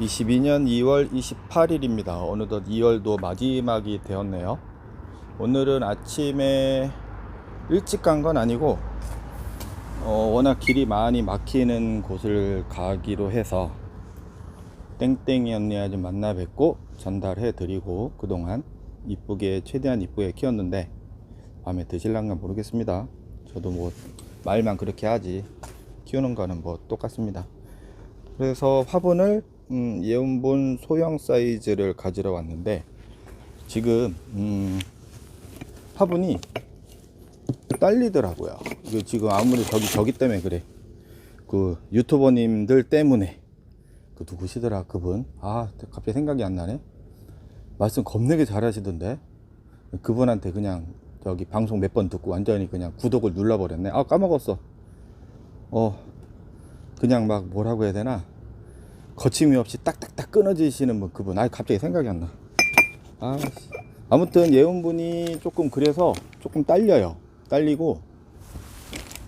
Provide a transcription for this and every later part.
22년 2월 28일입니다. 어느덧 2월도 마지막이 되었네요. 오늘은 아침에 일찍 간 건 아니고, 어, 워낙 길이 많이 막히는 곳을 가기로 해서, 땡땡이 언니와 좀 만나 뵙고 전달해 드리고, 그동안 이쁘게, 최대한 이쁘게 키웠는데, 마음에 드실란가 모르겠습니다. 저도 뭐, 말만 그렇게 하지, 키우는 거는 뭐 똑같습니다. 그래서 화분을 음, 예온본 소형 사이즈를 가지러 왔는데 지금 음, 화분이 딸리더라고요. 이거 지금 아무리 저기 저기 때문에 그래. 그 유튜버님들 때문에 그 누구시더라 그분 아 갑자기 생각이 안 나네. 말씀 겁내게 잘하시던데 그분한테 그냥 저기 방송 몇 번 듣고 완전히 그냥 구독을 눌러버렸네. 아 까먹었어. 어 그냥 막 뭐라고 해야 되나 거침이 없이 딱딱딱 끊어지시는 분 그분 아 갑자기 생각이 안 나. 아 아무튼 예원분이 조금 그래서 조금 딸려요. 딸리고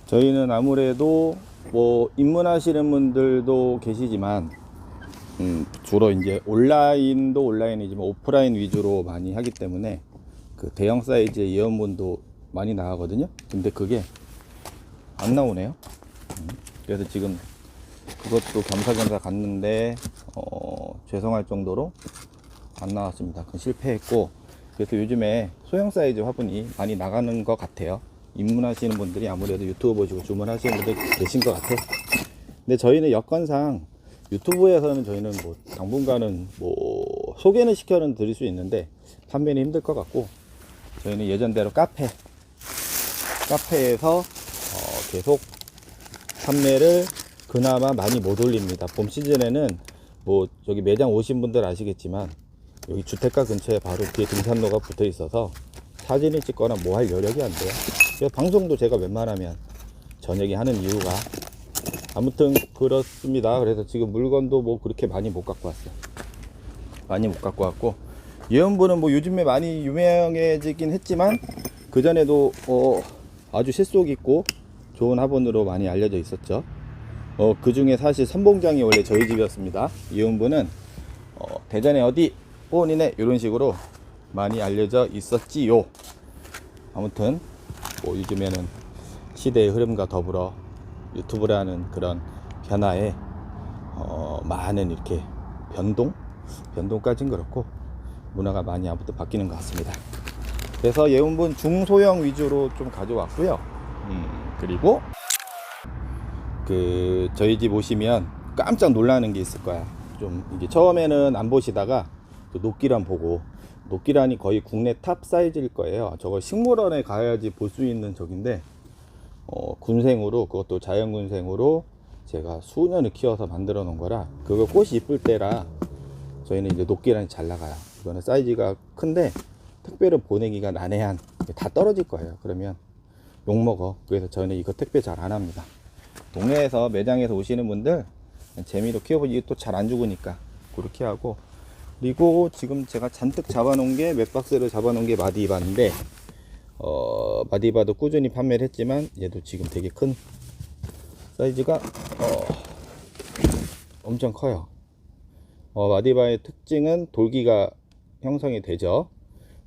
저희는 아무래도 뭐 입문하시는 분들도 계시지만 음, 주로 이제 온라인도 온라인이지만 오프라인 위주로 많이 하기 때문에 그 대형 사이즈의 예원분도 많이 나가거든요. 근데 그게 안 나오네요. 음, 그래서 지금 그것도 겸사겸사 갔는데 어, 죄송할 정도로 안 나왔습니다. 그 실패했고 그래서 요즘에 소형 사이즈 화분이 많이 나가는 것 같아요. 입문하시는 분들이 아무래도 유튜브 보시고 주문하시는 분들 계신 것 같아. 근데 저희는 여건상 유튜브에서는 저희는 뭐 당분간은 뭐 소개는 시켜는 드릴 수 있는데 판매는 힘들 것 같고 저희는 예전대로 카페 카페에서 어, 계속 판매를 그나마 많이 못 올립니다. 봄 시즌에는 뭐 저기 매장 오신 분들 아시겠지만 여기 주택가 근처에 바로 뒤에 등산로가 붙어 있어서 사진을 찍거나 뭐 할 여력이 안 돼요. 방송도 제가 웬만하면 저녁에 하는 이유가 아무튼 그렇습니다. 그래서 지금 물건도 뭐 그렇게 많이 못 갖고 왔어요. 많이 못 갖고 왔고 예언부는 뭐 요즘에 많이 유명해지긴 했지만 그 전에도 어 아주 실속 있고 좋은 화분으로 많이 알려져 있었죠. 어, 그 중에 사실 선봉장이 원래 저희 집이었습니다. 이혼부는 어, 대전에 어디 호원이네 이런 식으로 많이 알려져 있었지요. 아무튼 뭐 요즘에는 시대의 흐름과 더불어 유튜브라는 그런 변화에 어, 많은 이렇게 변동, 변동까지는 그렇고 문화가 많이 아무튼 바뀌는 것 같습니다. 그래서 예운분 중소형 위주로 좀 가져왔고요. 음, 그리고 그 저희 집 오시면 깜짝 놀라는 게 있을 거야. 좀 이게 처음에는 안 보시다가 그 녹기란 보고 녹기란이 거의 국내 탑 사이즈일 거예요. 저거 식물원에 가야지 볼 수 있는 적인데 어, 군생으로 그것도 자연군생으로 제가 수년을 키워서 만들어 놓은 거라 그거 꽃이 이쁠 때라 저희는 이제 녹기란이 잘 나가요. 이거는 사이즈가 큰데 택배를 보내기가 난해한 다 떨어질 거예요. 그러면 욕 먹어. 그래서 저는 이거 택배 잘 안 합니다. 동네에서 매장에서 오시는 분들 재미로 키워보지 또 잘 안 죽으니까 그렇게 하고 그리고 지금 제가 잔뜩 잡아놓은 게 몇 박스를 잡아놓은 게 마디바인데 어, 마디바도 꾸준히 판매를 했지만 얘도 지금 되게 큰 사이즈가 어, 엄청 커요. 어, 마디바의 특징은 돌기가 형성이 되죠.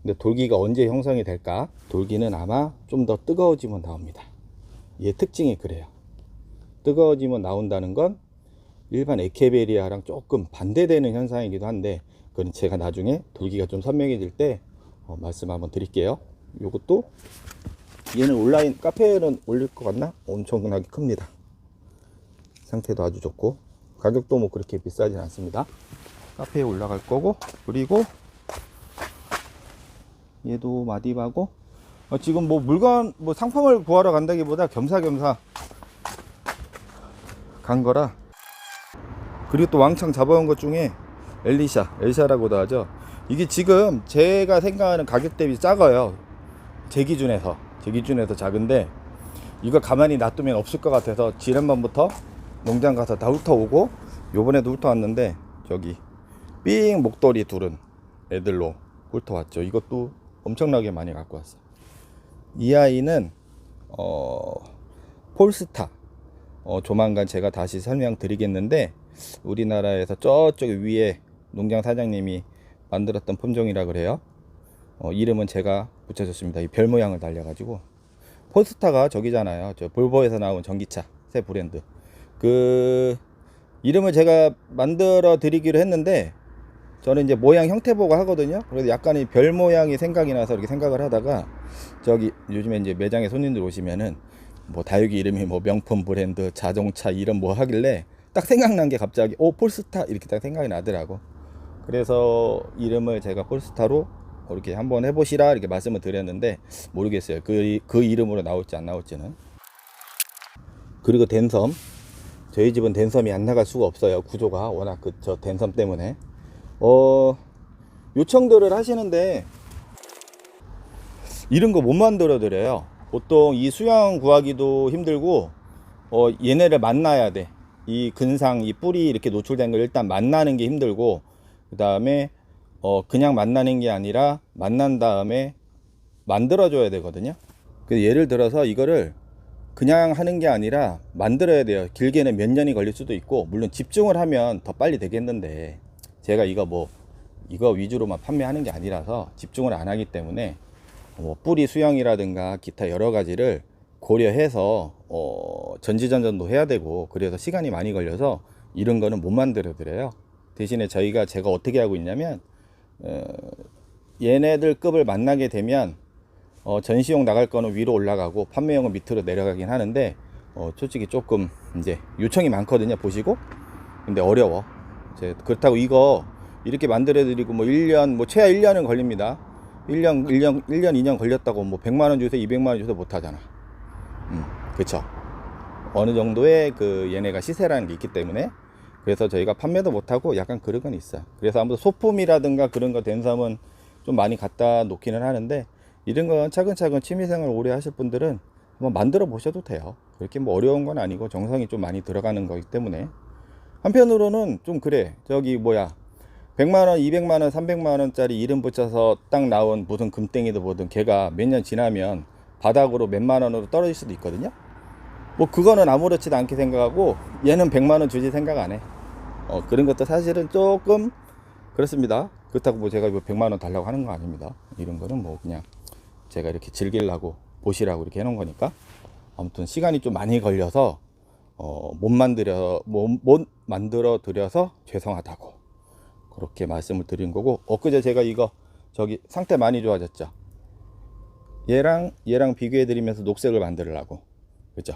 근데 돌기가 언제 형성이 될까? 돌기는 아마 좀 더 뜨거워지면 나옵니다. 얘 특징이 그래요. 뜨거워지면 나온다는 건 일반 에케베리아랑 조금 반대되는 현상이기도 한데 그건 제가 나중에 돌기가 좀 선명해질 때 어, 말씀 한번 드릴게요. 요것도 얘는 온라인 카페에는 올릴 것 같나? 엄청나게 큽니다. 상태도 아주 좋고 가격도 뭐 그렇게 비싸진 않습니다. 카페에 올라갈 거고 그리고 얘도 마디바고 어, 지금 뭐 물건 뭐 상품을 구하러 간다기보다 겸사겸사 간 거라. 그리고 또 왕창 잡아온 것 중에 엘리샤 엘샤라고도 하죠. 이게 지금 제가 생각하는 가격 대비 작아요. 제 기준에서 제 기준에서 작은데 이거 가만히 놔두면 없을 것 같아서 지난번부터 농장 가서 다 훑어오고 요번에도 훑어왔는데 저기 삥 목도리 둘은 애들로 훑어왔죠. 이것도 엄청나게 많이 갖고 왔어요. 이 아이는 어 폴스타 어, 조만간 제가 다시 설명드리겠는데 우리나라에서 저쪽 위에 농장 사장님이 만들었던 품종이라 그래요. 어, 이름은 제가 붙여줬습니다. 이 별 모양을 달려가지고 폴스타가 저기잖아요. 저 볼보에서 나온 전기차 새 브랜드. 그 이름을 제가 만들어 드리기로 했는데 저는 이제 모양 형태 보고 하거든요. 그래서 약간의 별 모양이 생각이 나서 이렇게 생각을 하다가 저기 요즘에 이제 매장에 손님들 오시면은 뭐 다육이 이름이 뭐 명품 브랜드 자동차 이름 뭐 하길래 딱 생각난 게 갑자기 오 폴스타 이렇게 딱 생각이 나더라고. 그래서 이름을 제가 폴스타로 이렇게 한번 해보시라 이렇게 말씀을 드렸는데 모르겠어요. 그, 그 이름으로 나올지 안 나올지는. 그리고 댄섬. 저희 집은 댄섬이 안 나갈 수가 없어요. 구조가 워낙 그 저 댄섬 때문에. 어, 요청들을 하시는데 이런 거 못 만들어 드려요. 보통 이 수양 구하기도 힘들고 어, 얘네를 만나야 돼. 이 근상, 이 뿌리 이렇게 노출된 걸 일단 만나는 게 힘들고 그 다음에 어, 그냥 만나는 게 아니라 만난 다음에 만들어 줘야 되거든요. 그 예를 들어서 이거를 그냥 하는 게 아니라 만들어야 돼요. 길게는 몇 년이 걸릴 수도 있고 물론 집중을 하면 더 빨리 되겠는데 제가 이거 뭐 이거 위주로만 판매하는 게 아니라서 집중을 안 하기 때문에 뭐 뿌리 수영이라든가 기타 여러 가지를 고려해서 어 전지전전도 해야 되고 그래서 시간이 많이 걸려서 이런 거는 못 만들어 드려요. 대신에 저희가 제가 어떻게 하고 있냐면 어, 얘네들 급을 만나게 되면 어, 전시용 나갈 거는 위로 올라가고 판매용은 밑으로 내려가긴 하는데 어, 솔직히 조금 이제 요청이 많거든요 보시고. 근데 어려워. 제 그렇다고 이거 이렇게 만들어 드리고 뭐 1년 뭐 최하 1년은 걸립니다 1년 1년 1년 2년 걸렸다고 뭐 100만 원 주세요 200만 원 주세요 못 하잖아 음 그쵸 어느 정도의 그 얘네가 시세라는 게 있기 때문에 그래서 저희가 판매도 못하고 약간 그런 건 있어요. 그래서 아무튼 소품이라든가 그런 거 된섬은 좀 많이 갖다 놓기는 하는데 이런 건 차근차근 취미생활 오래 하실 분들은 한번 만들어 보셔도 돼요. 그렇게 뭐 어려운 건 아니고 정성이 좀 많이 들어가는 거기 때문에 한편으로는 좀 그래. 저기 뭐야 100만원, 200만원, 300만원짜리 이름 붙여서 딱 나온 무슨 금땡이도 뭐든 걔가 몇 년 지나면 바닥으로 몇만원으로 떨어질 수도 있거든요. 뭐 그거는 아무렇지도 않게 생각하고 얘는 100만원 주지 생각 안 해. 어, 그런 것도 사실은 조금 그렇습니다. 그렇다고 뭐 제가 뭐 100만 원 달라고 하는 거 아닙니다. 이런 거는 뭐 그냥 제가 이렇게 즐기려고 보시라고 이렇게 해놓은 거니까 아무튼 시간이 좀 많이 걸려서 어, 못 만들어 못, 못 만들어 드려서 죄송하다고 그렇게 말씀을 드린 거고 엊그제 제가 이거 저기 상태 많이 좋아졌죠. 얘랑 얘랑 비교해 드리면서 녹색을 만들려고 그죠?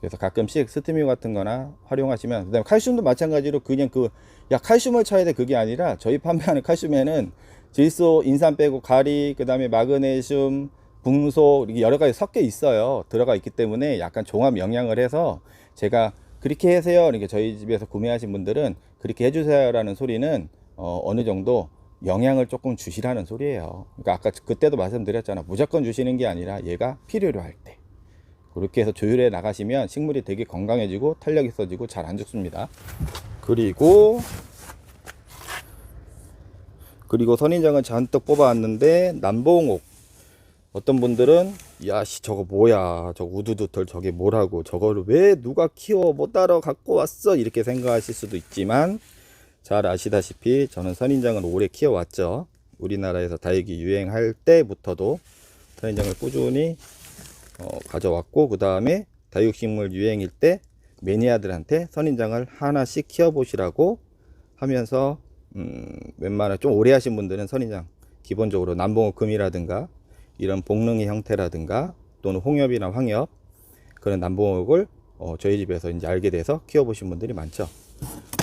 그래서 가끔씩 스티뮤 같은 거나 활용하시면 그다음에 칼슘도 마찬가지로 그냥 그 야 칼슘을 쳐야 돼 그게 아니라 저희 판매하는 칼슘에는 질소, 인산 빼고 가리, 그 다음에 마그네슘, 붕소 이렇게 여러 가지 섞여 있어요. 들어가 있기 때문에 약간 종합 영양을 해서 제가 그렇게 하세요. 이렇게 저희 집에서 구매하신 분들은 그렇게 해주세요라는 소리는 어, 어느 정도 영양을 조금 주시라는 소리예요. 그러니까 아까 그때도 말씀드렸잖아. 무조건 주시는 게 아니라 얘가 필요로 할 때. 그렇게 해서 조율해 나가시면 식물이 되게 건강해지고 탄력 있어지고 잘 안 죽습니다. 그리고 그리고 선인장을 잔뜩 뽑아왔는데 남봉옥 어떤 분들은 야씨 저거 뭐야? 저 우두두털 저게 뭐라고? 저거를 왜 누가 키워? 못 따라 갖고 왔어? 이렇게 생각하실 수도 있지만 잘 아시다시피 저는 선인장을 오래 키워왔죠. 우리나라에서 다육이 유행할 때부터도 선인장을 꾸준히 어, 가져왔고 그 다음에 다육식물 유행일 때 매니아들한테 선인장을 하나씩 키워보시라고 하면서 음, 웬만한 좀 오래 하신 분들은 선인장 기본적으로 남봉옥 금이라든가 이런 복능의 형태라든가 또는 홍엽이나 황엽 그런 남봉옥을 어, 저희 집에서 이제 알게 돼서 키워보신 분들이 많죠.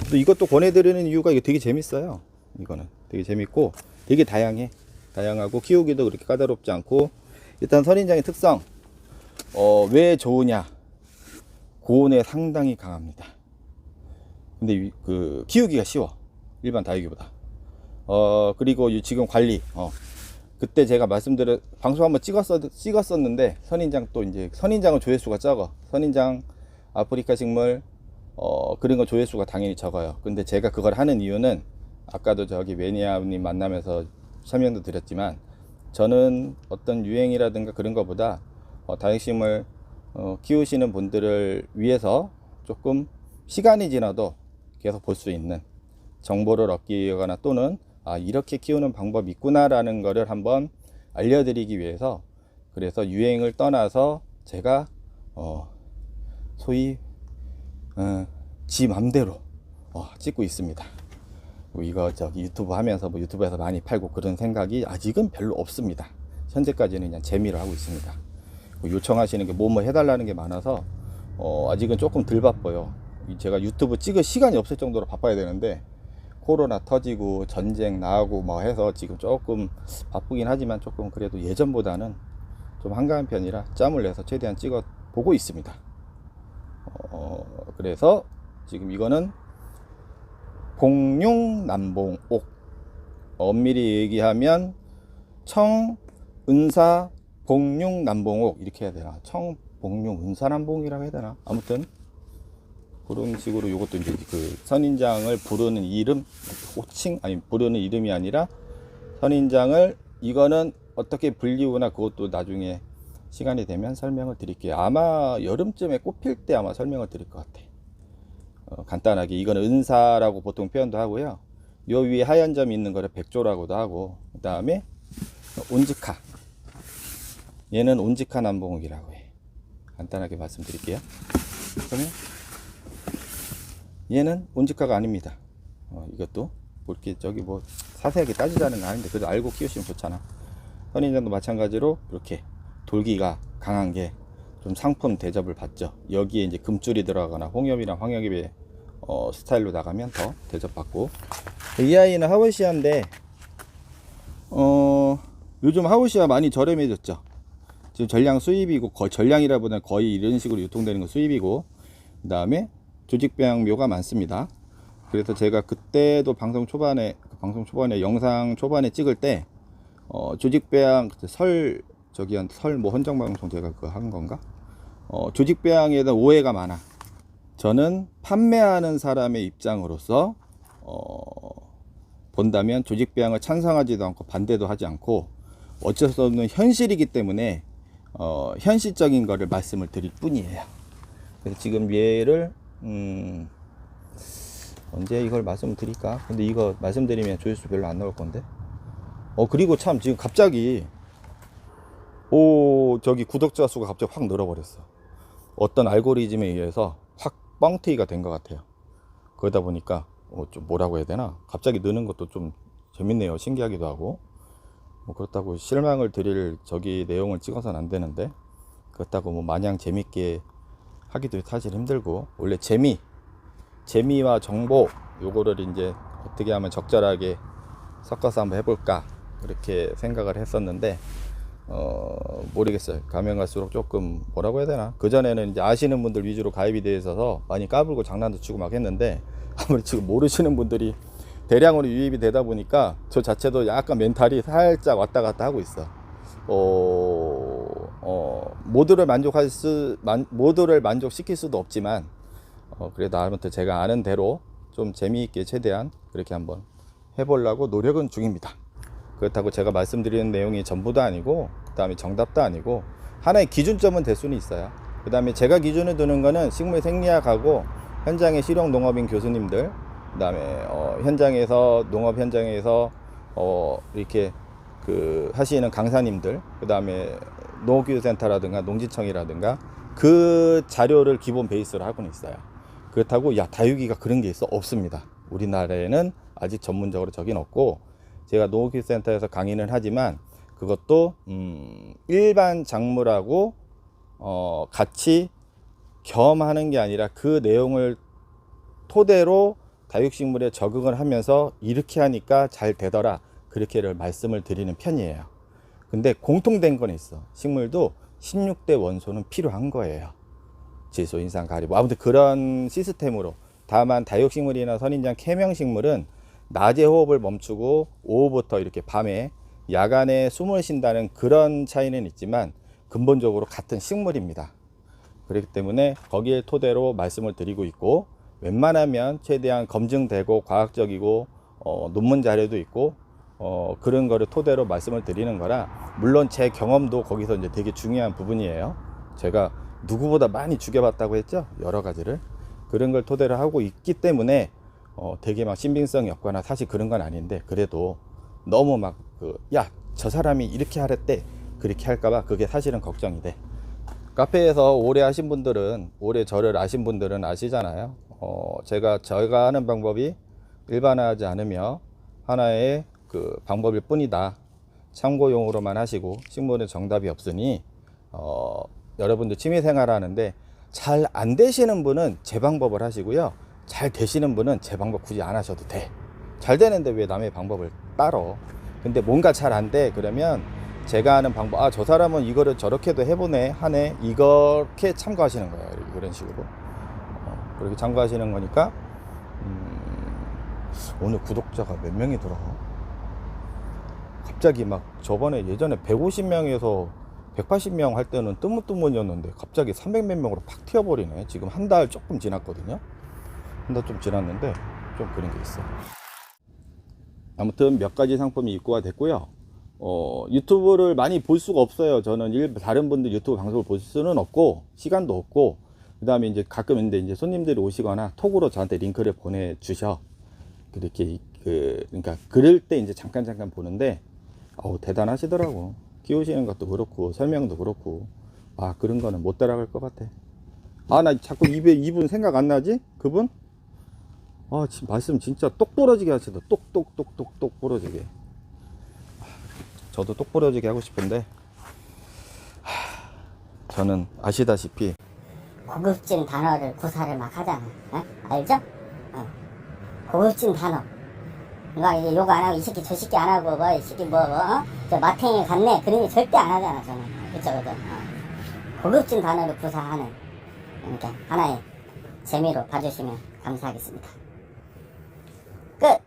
또 이것도 권해드리는 이유가 이게 되게 재밌어요. 이거는 되게 재밌고 되게 다양해. 다양하고 키우기도 그렇게 까다롭지 않고 일단 선인장의 특성 어, 왜 좋으냐? 고온에 상당히 강합니다. 근데 이- 그 키우기가 쉬워. 일반 다육이보다. 어, 그리고 이 지금 관리. 어. 그때 제가 말씀드려 방송 한번 찍었었 찍었었는데 선인장 또 이제 선인장은 조회수가 적어. 선인장 아프리카 식물 어, 그런 거 조회수가 당연히 적어요. 근데 제가 그걸 하는 이유는 아까도 저기 매니아님 만나면서 설명도 드렸지만 저는 어떤 유행이라든가 그런 것보다 어, 다육식물 어, 키우시는 분들을 위해서 조금 시간이 지나도 계속 볼 수 있는 정보를 얻기거나 또는 아 이렇게 키우는 방법이 있구나라는 거를 한번 알려드리기 위해서 그래서 유행을 떠나서 제가 어 소위 어, 지 맘대로 어, 찍고 있습니다. 뭐 이거 저기 유튜브 하면서 뭐 유튜브에서 많이 팔고 그런 생각이 아직은 별로 없습니다. 현재까지는 그냥 재미로 하고 있습니다. 뭐 요청하시는 게 뭐뭐 해달라는 게 많아서 어, 아직은 조금 덜 바빠요. 이 제가 유튜브 찍을 시간이 없을 정도로 바빠야 되는데 코로나 터지고 전쟁 나고 뭐 해서 지금 조금 바쁘긴 하지만 조금 그래도 예전보다는 좀 한가한 편이라 짬을 내서 최대한 찍어 보고 있습니다. 어, 그래서 지금 이거는 공룡 남봉옥. 엄밀히 얘기하면 청 은사 봉룡 남봉옥. 이렇게 해야 되나? 청 봉룡 은사 남봉이라고 해야 되나? 아무튼 그런 식으로 이것도 이제 그 선인장을 부르는 이름 호칭 아니 부르는 이름이 아니라 선인장을 이거는 어떻게 불리우나 그것도 나중에 시간이 되면 설명을 드릴게요 아마 여름쯤에 꽃필 때 아마 설명을 드릴 것 같아 어, 간단하게 이거는 은사라고 보통 표현도 하고요. 요 위에 하얀 점이 있는 거를 백조라고도 하고 그 다음에 온즈카 얘는 온즈카 남봉옥이라고 해. 간단하게 말씀드릴게요. 그러면 얘는 온즈카가 아닙니다. 어, 이것도 뭐 이렇게 저기 뭐 자세하게 따지자는 거 아닌데 그래도 알고 키우시면 좋잖아. 선인장도 마찬가지로 이렇게 돌기가 강한 게 좀 상품 대접을 받죠. 여기에 이제 금줄이 들어가거나 홍엽이랑 황엽의 어, 스타일로 나가면 더 대접받고 이 아이는 하우시아인데 어, 요즘 하우시아 많이 저렴해졌죠. 지금 전량 수입이고 거의 전량이라 보다 거의 이런 식으로 유통되는 거 수입이고 그 다음에 조직배양묘가 많습니다. 그래서 제가 그때도 방송 초반에 방송 초반에 영상 초반에 찍을 때 어, 조직배양 설 저기 한 설 뭐 헌정 방송 제가 그거 한 건가? 어, 조직배양에 대한 오해가 많아. 저는 판매하는 사람의 입장으로서 어, 본다면 조직배양을 찬성하지도 않고 반대도 하지 않고 어쩔 수 없는 현실이기 때문에 어, 현실적인 거를 말씀을 드릴 뿐이에요. 그래서 지금 얘를 음, 언제 이걸 말씀을 드릴까? 근데 이거 말씀드리면 조회수 별로 안 나올 건데. 어 그리고 참 지금 갑자기 오 저기 구독자 수가 갑자기 확 늘어버렸어. 어떤 알고리즘에 의해서 확 뻥튀기가 된 것 같아요. 그러다 보니까 어, 좀 뭐라고 해야 되나? 갑자기 느는 것도 좀 재밌네요. 신기하기도 하고. 뭐 그렇다고 실망을 드릴 저기 내용을 찍어서는 안 되는데 그렇다고 뭐 마냥 재밌게 하기도 사실 힘들고 원래 재미 재미와 정보 요거를 이제 어떻게 하면 적절하게 섞어서 한번 해볼까 그렇게 생각을 했었는데 어 모르겠어요. 가면 갈수록 조금 뭐라고 해야 되나? 그 전에는 이제 아시는 분들 위주로 가입이 돼 있어서 많이 까불고 장난도 치고 막 했는데 아무리 지금 모르시는 분들이 대량으로 유입이 되다 보니까 저 자체도 약간 멘탈이 살짝 왔다 갔다 하고 있어. 어, 어 모두를 만족할 수 만, 모두를 만족시킬 수도 없지만 어, 그래도 아무튼 제가 아는 대로 좀 재미있게 최대한 그렇게 한번 해보려고 노력은 중입니다. 그렇다고 제가 말씀드리는 내용이 전부도 아니고, 그 다음에 정답도 아니고, 하나의 기준점은 될 수는 있어요. 그 다음에 제가 기준을 두는 거는 식물 생리학하고 현장의 실용 농업인 교수님들, 그 다음에 어, 현장에서, 농업 현장에서 어, 이렇게 그 하시는 강사님들, 그 다음에 농업기술센터라든가 농지청이라든가 그 자료를 기본 베이스로 하고는 있어요. 그렇다고 야 다육이가 그런 게 있어 없습니다. 우리나라에는 아직 전문적으로 적인 없고 제가 농업기술센터에서 강의는 하지만 그것도 음, 일반 작물하고 어, 같이 겸하는 게 아니라 그 내용을 토대로 다육식물에 적응을 하면서 이렇게 하니까 잘 되더라 그렇게를 말씀을 드리는 편이에요. 근데 공통된 건 있어. 식물도 16대 원소는 필요한 거예요. 질소, 인산, 가리. 뭐 아무튼 그런 시스템으로. 다만 다육식물이나 선인장 캐명식물은 낮에 호흡을 멈추고 오후부터 이렇게 밤에 야간에 숨을 쉰다는 그런 차이는 있지만 근본적으로 같은 식물입니다. 그렇기 때문에 거기에 토대로 말씀을 드리고 있고 웬만하면 최대한 검증되고 과학적이고 어, 논문 자료도 있고 어, 그런 거를 토대로 말씀을 드리는 거라 물론 제 경험도 거기서 이제 되게 중요한 부분이에요. 제가 누구보다 많이 죽여봤다고 했죠. 여러 가지를. 그런 걸 토대로 하고 있기 때문에 어, 되게 막 신빙성이 없거나 사실 그런 건 아닌데 그래도 너무 막 그 야 저 사람이 이렇게 하랬대 그렇게 할까봐 그게 사실은 걱정이 돼. 카페에서 오래 하신 분들은 오래 저를 아신 분들은 아시잖아요. 어, 제가 제가 하는 방법이 일반화하지 않으며 하나의 그 방법일 뿐이다. 참고용으로만 하시고 식물은 정답이 없으니 어, 여러분들 취미생활 하는데 잘 안 되시는 분은 제 방법을 하시고요. 잘 되시는 분은 제 방법 굳이 안 하셔도 돼. 잘 되는데 왜 남의 방법을 따러? 근데 뭔가 잘 안 돼. 그러면 제가 하는 방법, 아, 저 사람은 이거를 저렇게도 해보네, 하네. 이렇게 참고하시는 거예요. 그런 식으로. 어, 그렇게 참고하시는 거니까, 음, 오늘 구독자가 몇 명이 들어? 갑자기 막 저번에 예전에 150명에서 180명 할 때는 뜨문뜨문이었는데 갑자기 300몇 명으로 팍 튀어버리네. 지금 한 달 조금 지났거든요. 한 달 좀 지났는데 좀 그런 게 있어. 아무튼 몇 가지 상품이 입고가 됐고요. 어, 유튜브를 많이 볼 수가 없어요. 저는 일, 다른 분들 유튜브 방송을 볼 수는 없고, 시간도 없고, 그 다음에 이제 가끔 있는데 이제 손님들이 오시거나 톡으로 저한테 링크를 보내주셔. 그렇게, 그, 그러니까 그럴 때 이제 잠깐 잠깐 보는데, 어우, 대단하시더라고. 키우시는 것도 그렇고, 설명도 그렇고, 아, 그런 거는 못 따라갈 것 같아. 아, 나 자꾸 입에, 이분 생각 안 나지? 그분? 아, 지금 말씀 진짜 똑 부러지게 하시더. 똑똑똑똑똑 부러지게. 저도 똑 부러지게 하고 싶은데, 하, 저는 아시다시피 고급진 단어를 구사를 막 하잖아. 어? 알죠? 어. 고급진 단어. 막 이제 욕 안 하고 이 새끼 저 새끼 안 하고 뭐 이 새끼 뭐, 뭐 어? 저 마탱이 같네 그런 거 절대 안 하잖아 저는. 그쵸 그죠? 어. 고급진 단어를 구사하는 그러니까 하나의 재미로 봐주시면 감사하겠습니다. 끝.